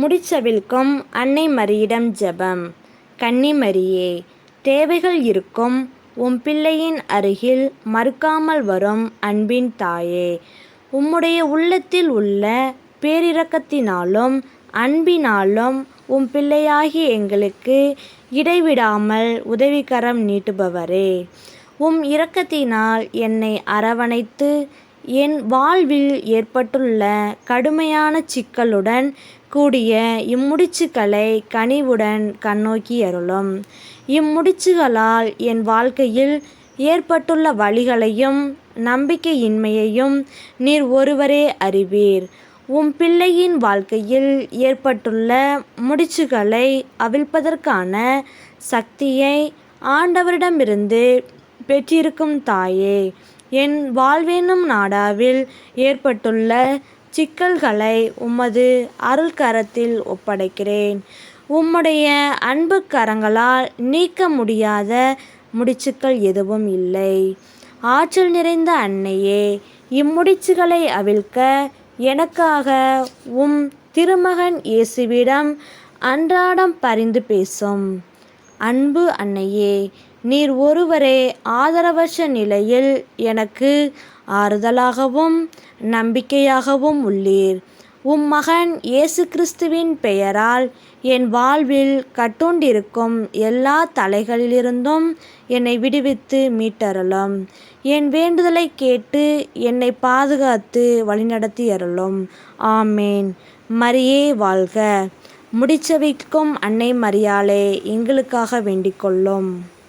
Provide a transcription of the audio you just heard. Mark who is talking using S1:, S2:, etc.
S1: முடிச்சவிழ்க்கும் அன்னை மரியிடம் ஜெபம். கன்னிமரியே தேவைகள் இருக்கும் உம் பிள்ளையின் அருகில் மறுக்காமல் வரும் அன்பின் தாயே. உம்முடைய உள்ளத்தில் உள்ள பேரிரக்கத்தினாலும் அன்பினாலும் உம் பிள்ளையாகி எங்களுக்கு இடைவிடாமல் உதவிக்கரம் நீட்டுபவரே. உம் இரக்கத்தினால் என்னை அரவணைத்து என் வாழ்வில் ஏற்பட்டுள்ள கடுமையான சிக்கலுடன் கூடிய இம்முடிச்சுக்களை கனிவுடன் கண்ணோக்கி அருளும். இம்முடிச்சுகளால் என் வாழ்க்கையில் ஏற்பட்டுள்ள வழிகளையும் நம்பிக்கையின்மையையும் நீர் ஒருவரே அறிவீர். உம் பிள்ளையின் வாழ்க்கையில் ஏற்பட்டுள்ள முடிச்சுகளை அவிழ்ப்பதற்கான சக்தியை ஆண்டவரிடமிருந்து பெற்றிருக்கும் தாயே. என் வாழ்வேனும் நாடாவில் ஏற்பட்டுள்ள சிக்கல்களை உமது அருள்கரத்தில் ஒப்படைக்கிறேன். உம்முடைய அன்பு கரங்களால் நீக்க முடியாத முடிச்சுக்கள் எதுவும் இல்லை. ஆற்றல் நிறைந்த அன்னையே இம்முடிச்சுகளை அவிழ்க்க எனக்காக உம் திருமகன் இயேசுவிடம் அன்றாடம் பரிந்து பேசும். அன்பு அன்னையே நீர் ஒருவரே ஆதரவற்ற நிலையில் எனக்கு ஆறுதலாகவும் நம்பிக்கையாகவும் உள்ளீர். உம் மகன் இயேசு கிறிஸ்துவின் பெயரால் என் வாழ்வில் கட்டுண்டிருக்கும் எல்லா தலைகளிலிருந்தும் என்னை விடுவித்து மீட்டருளும். என் வேண்டுதலை கேட்டு என்னை பாதுகாத்து வழிநடத்தி அருளும் ஆமேன். மரியே வாழ்க. முடிச்சவிக்கும் அன்னை மரியாளே எங்களுக்காக வேண்டிக் கொள்ளும்